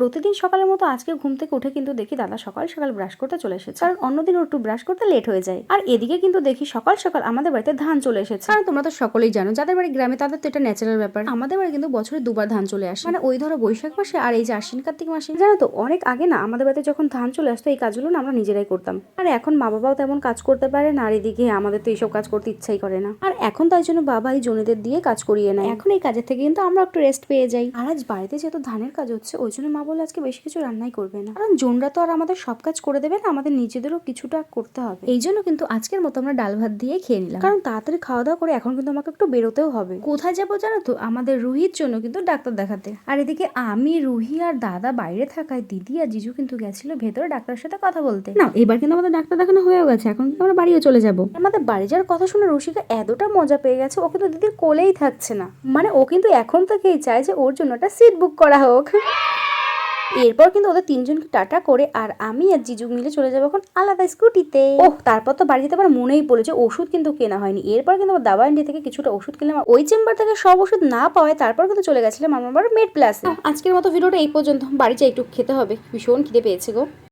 প্রতিদিন সকালের মতো আজকে ঘুম থেকে উঠে কিন্তু দেখি দাদা সকাল সকাল ব্রাশ করতে চলে এসেছে। কারণ অন্যদিন ও একটু ব্রাশ করতে লেট হয়ে যায়। আর এদিকে কিন্তু দেখি সকাল সকাল আমাদের বাড়িতে ধান চলে এসেছে। কারণ তোমরা তো সকলেই জানো যাদের বাড়ি গ্রামে তাদের তো এটা ন্যাচারাল ব্যাপার। আমাদের বাড়ি কিন্তু বছরে দুবার ধান চলে আসে। মানে ওই ধরো বৈশাখ মাসে আর এই যে আশ্বিন কার্তিক মাসে। জানো তো অনেক আগে না আমাদের বাড়িতে যখন ধান চলে আসতো এই কাজগুলো না আমরা নিজেরাই করতাম। আর এখন মা বাবাও তেমন কাজ করতে পারে না আর এদিকে আমাদের তো এইসব কাজ করতে ইচ্ছাই করে না। আর এখন তাই জন্য বাবা এই জমিদের দিয়ে কাজ করিয়ে নেয়। এখন এই কাজের থেকে কিন্তু আমরা একটু রেস্ট পেয়ে যাই। আর আজ বাড়িতে যেহেতু ধানের কাজ হচ্ছে ওই জন্য মা বলে আজকে বেশি কিছু রান্নাই করবে না। কারণ জোনরা তো আর আমাদের সব কাজ করে দেবে না, আমাদের নিজেদেরও কিছুটা করতে হবে। এই জন্য কিন্তু আজকের মতো আমরা ডাল ভাত দিয়ে খেয়ে নিলাম। কারণ তাড়াতাড়ি খাওয়া দাওয়া করে এখন কিন্তু আমাকে একটু বেরোতেও হবে। কোথায় যাব জানো তো? আমাদের রুহির জন্য কিন্তু ডাক্তার দেখাতে। আর এদিকে আমি, রুহি আর দাদা বাইরে থাকায় দিদি আর জিজু কিন্তু গেছিল ভেতরে ডাক্তারের সাথে কথা বলতে। না, এবার কিন্তু আমাদের ডাক্তার দেখানো হয়েও গেছে। এখন কিন্তু আমরা বাড়িও চলে যাব। আমাদের বাড়ি যাওয়ার কথা শুনে রসিকা এতটা মজা পেয়ে গেছে, ও কিন্তু দিদির কোলেই থাকছে না। মানে ও কিন্তু এখন থেকেই চায় যে ওর জন্য একটা সিট বুক করা হোক। এরপর কিন্তু ওদের তিনজনকে টাটা করে আর আমি আর জিজু মিলে চলে যাব এখন আলাদা স্কুটিতে। ও তারপর তো বাড়ি যেতে মনেই পড়েছে ওষুধ কিন্তু কেনা হয়নি। এরপর কিন্তু আমার দাবা ইন্ডিয়া থেকে কিছুটা ওষুধ কিনলাম ওই চেম্বার থেকে সব ওষুধ না পাওয়ায় তারপর কিন্তু চলে গেছিলাম আমার মেড প্লাসে। আজকের মতো ভিডিওটা এই পর্যন্ত। বাড়ি যা একটু খেতে হবে। ভীষণ খিদে পেয়েছে গো।